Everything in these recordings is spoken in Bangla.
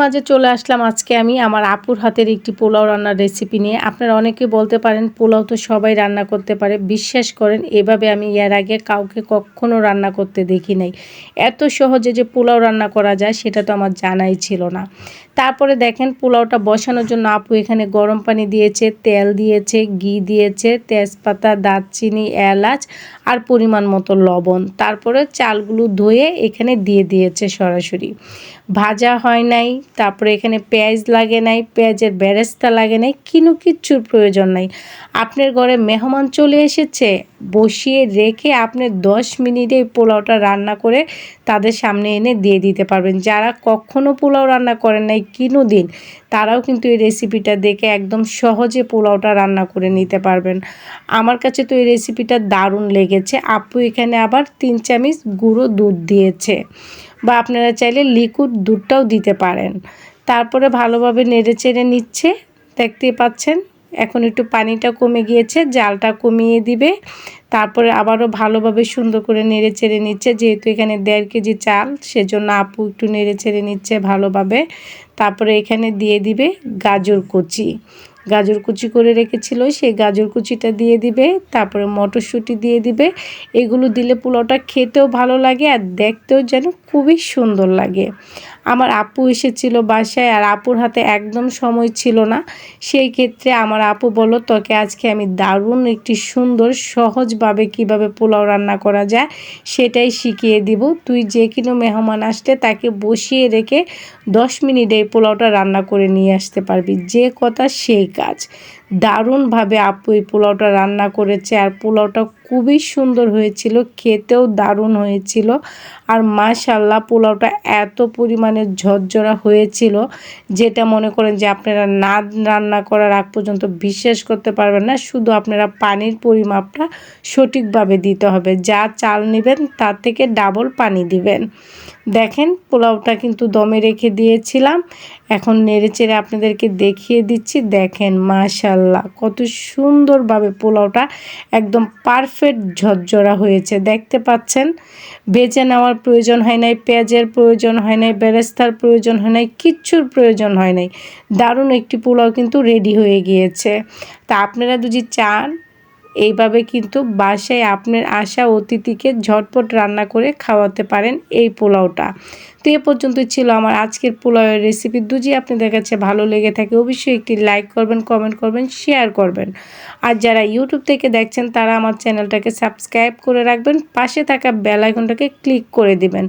মাঝে চলে আসলাম আজকে আমি আমার আপুর হাতের একটি পোলাও রান্নার রেসিপি নিয়ে। আপনারা অনেকে বলতে পারেন, পোলাও তো সবাই রান্না করতে পারে। বিশ্বাস করেন, এভাবে আমি এর আগে কাউকে কখনো রান্না করতে দেখি নাই। এত সহজে যে পোলাও রান্না করা যায়, সেটা তো আমার জানাই ছিল না। তারপরে দেখেন, পোলাওটা বসানোর জন্য আপু এখানে গরম পানি দিয়েছে, তেল দিয়েছে, ঘি দিয়েছে, তেজপাতা, দারচিনি, এলাচ আর পরিমাণ মতো লবণ। তারপরে চালগুলো ধুয়ে এখানে দিয়ে দিয়েছে সরাসরি। ভাজা হয় নাই তারপরে এখানে পেঁয়াজ লাগে নাই, পেঁয়াজের বেরেস্তা লাগে নাই, কিনো কিচ্ছুর প্রয়োজন নাই। আপনার ঘরে মেহমান চলে এসেছে, বসিয়ে রেখে আপনি দশ মিনিটে এই পোলাওটা রান্না করে তাদের সামনে এনে দিয়ে দিতে পারবেন। যারা কখনও পোলাও রান্না করেন নাই, কিনো দিন, তারাও কিন্তু এই রেসিপিটা দেখে একদম সহজে পোলাওটা রান্না করে নিতে পারবেন। আমার কাছে তো এই রেসিপিটা দারুণ লেগেছে। আপু এখানে আবার তিন চামিচ গুঁড়ো দুধ দিয়েছে। বা আপনারা চাইলে লিকুইড দুধটাও দিতে পারেন। তারপরে ভালোভাবে নেড়ে চেড়ে নিচ্ছে, দেখতেই পাচ্ছেন? এখন একটু পানিটা কমে গিয়েছে, জালটা কমিয়ে দিবে। তারপরে আবারও ভালোভাবে সুন্দর করে নেড়ে চেড়ে নিচ্ছে, যেহেতু এখানে দেড় কেজি চাল, সেজন্য আপু একটু নেড়ে চেড়ে নিচ্ছে ভালোভাবে। তারপরে এখানে দিয়ে দিবে গাজর কুচি। গাজর কুচি করে রেখেছিল সেই গাজর কুচিটা দিয়ে দিবে, তারপরে মটরশুঁটি দিয়ে দিবে। এগুলো দিলে পোলাওটা খেতেও ভালো লাগে আর দেখতেও যেন খুবই সুন্দর লাগে। আমার আপু এসেছিল বাসায় আর আপুর হাতে একদম সময় ছিল না। সেই ক্ষেত্রে আমার আপু বলো তোকে আজকে আমি দারুণ একটি সুন্দর, সহজভাবে কীভাবে পোলাও রান্না করা যায় সেটাই শিখিয়ে দিব। তুই যে কিনো মেহমান আসলে তাকে বসিয়ে রেখে দশ মিনিটে এই পোলাওটা রান্না করে নিয়ে আসতে পারবি। যে কথা সেই কাজ দারুণভাবে আপু এই পোলাওটা রান্না করেছে আর পোলাওটা খুবই সুন্দর হয়েছিল, খেতেও দারুণ হয়েছিল। আর মাশাল্লাহ পোলাওটা এত পরিমাণে ঝরঝরা হয়েছিল যেটা মনে করেন যে আপনারা না রান্না করার আগ পর্যন্ত বিশ্বাস করতে পারবেন না। শুধু আপনারা পানির পরিমাপটা সঠিকভাবে দিতে হবে। যা চাল নেবেন তার থেকে ডাবল পানি দিবেন। দেখেন, পোলাওটা কিন্তু দমে রেখে দিয়েছিলাম। এখন নেড়ে চেড়ে আপনাদেরকে দেখিয়ে দিচ্ছি। দেখেন মাশাল্লাহ কত সুন্দরভাবে পোলাওটা একদম পারফেক্ট ঝরঝরা হয়েছে। দেখতে পাচ্ছেন বেছে নেওয়ার প্রয়োজন হয় নাই, পেঁয়াজের প্রয়োজন হয় নাই, বেরেস্তার প্রয়োজন হয় নাই, কিচ্ছুর প্রয়োজন হয় নাই। দারুণ একটি পোলাও কিন্তু রেডি হয়ে গিয়েছে। তা আপনারা যদি চান এইভাবে কিন্তু বাসায় আপনার আসা অতিথিকে ঝটপট রান্না করে খাওয়াতে পারেন এই পোলাওটা। তো এ পর্যন্তই ছিল আমার আজকের পোলাওয়ের রেসিপি দুজি আপনাদের কাছে ভালো লেগে থাকে, অবশ্যই একটি লাইক করবেন কমেন্ট করবেন শেয়ার করবেন। আর যারা ইউটিউব থেকে দেখছেন, তারা আমার চ্যানেলটাকে সাবস্ক্রাইব করে রাখবেন, পাশে থাকা বেল আইকনটাকে ক্লিক করে দিবেন,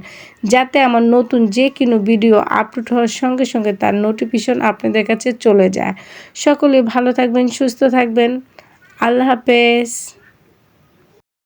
যাতে আমার নতুন যে কোনো ভিডিও আপলোড হওয়ার সঙ্গে সঙ্গে তার নোটিফিকেশন আপনাদের কাছে চলে যায়। সকলে ভালো থাকবেন, সুস্থ থাকবেন। আল্লাহ হাফেজ।